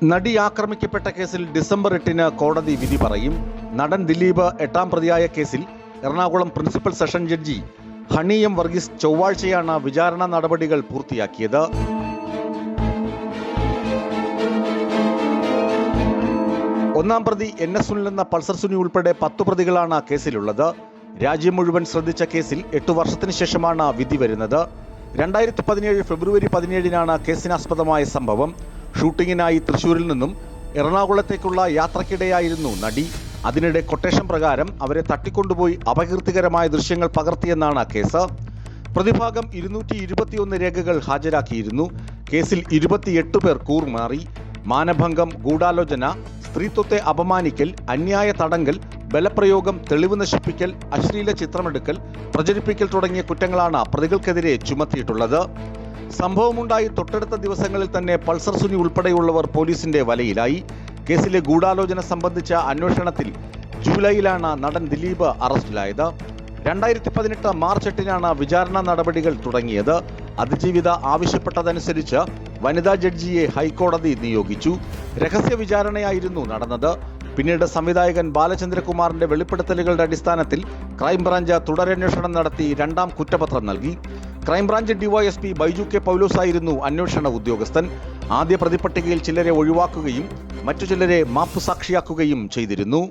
നടി ആക്രമിക്കപ്പെട്ട കേസിൽ ഡിസംബർ എട്ടിന് കോടതി വിധി പറയും. നടൻ ദിലീപ് എട്ടാം പ്രതിയായ കേസിൽ Ernakulam principal session judge Honey M Varghese ചൊവ്വാഴ്ചയാണ് വിചാരണ നടപടികൾ പൂർത്തിയാക്കിയത്. ഒന്നാം പ്രതി എൻ എസ് സുനിൽ എന്ന പൾസർ സുനി ഉൾപ്പെടെ പത്തു പ്രതികളാണ് കേസിലുള്ളത്. രാജ്യം മുഴുവൻ ശ്രദ്ധിച്ച കേസിൽ എട്ടു വർഷത്തിന് ശേഷമാണ് വിധി വരുന്നത്. രണ്ടായിരത്തി പതിനേഴ് ഫെബ്രുവരി പതിനേഴിനാണ് കേസിനാസ്പദമായ സംഭവം. ഷൂട്ടിങ്ങിനായി തൃശൂരിൽ നിന്നും എറണാകുളത്തേക്കുള്ള യാത്രക്കിടെയായിരുന്നു നടി. അതിനിടെ കൊട്ടേഷൻ പ്രകാരം അവരെ തട്ടിക്കൊണ്ടുപോയി അപകീർത്തികരമായ ദൃശ്യങ്ങൾ പകർത്തിയെന്നാണ് കേസ്. പ്രതിഭാഗം ഇരുന്നൂറ്റി ഇരുപത്തിയൊന്ന് രേഖകൾ ഹാജരാക്കിയിരുന്നു. കേസിൽ ഇരുപത്തിയെട്ട് പേർ കൂറുമാറി മാനഭംഗം ഗൂഢാലോചന സ്ത്രീത്വത്തെ അപമാനിക്കൽ അന്യായ തടങ്കൽ ബലപ്രയോഗം തെളിവ് നശിപ്പിക്കൽ അശ്ലീല ചിത്രമെടുക്കൽ പ്രചരിപ്പിക്കൽ തുടങ്ങിയ കുറ്റങ്ങളാണ് പ്രതികൾക്കെതിരെ ചുമത്തിയിട്ടുള്ളത്. സംഭവമുണ്ടായി തൊട്ടടുത്ത ദിവസങ്ങളിൽ തന്നെ പൾസർ സുനി ഉൾപ്പെടെയുള്ളവർ പോലീസിന്റെ വലയിലായി. കേസിലെ ഗൂഢാലോചന സംബന്ധിച്ച അന്വേഷണത്തിൽ ജൂലൈയിലാണ് നടൻ ദിലീപ് അറസ്റ്റിലായത്. രണ്ടായിരത്തി പതിനെട്ട് മാർച്ച് എട്ടിനാണ് വിചാരണ നടപടികൾ തുടങ്ങിയത്. അതിജീവിത ആവശ്യപ്പെട്ടതനുസരിച്ച് വനിതാ ജഡ്ജിയെ ഹൈക്കോടതി നിയോഗിച്ചു. രഹസ്യ വിചാരണയായിരുന്നു നടന്നത്. പിന്നീട് സംവിധായകൻ ബാലചന്ദ്രകുമാറിന്റെ വെളിപ്പെടുത്തലുകളുടെ അടിസ്ഥാനത്തിൽ ക്രൈംബ്രാഞ്ച് തുടരന്വേഷണം നടത്തി രണ്ടാം കുറ്റപത്രം നൽകി. Crime branch DYSP Baiju K Paulose ആയിരുന്നു അന്വേഷണ ഉദ്യോഗസ്ഥൻ. ആദ്യ പ്രതിപട്ടികയിൽ ചിലരെ ഒഴിവാക്കുകയും മറ്റു ചിലരെ മാപ്പ് സാക്ഷിയാക്കുകയും ചെയ്തിരുന്നു.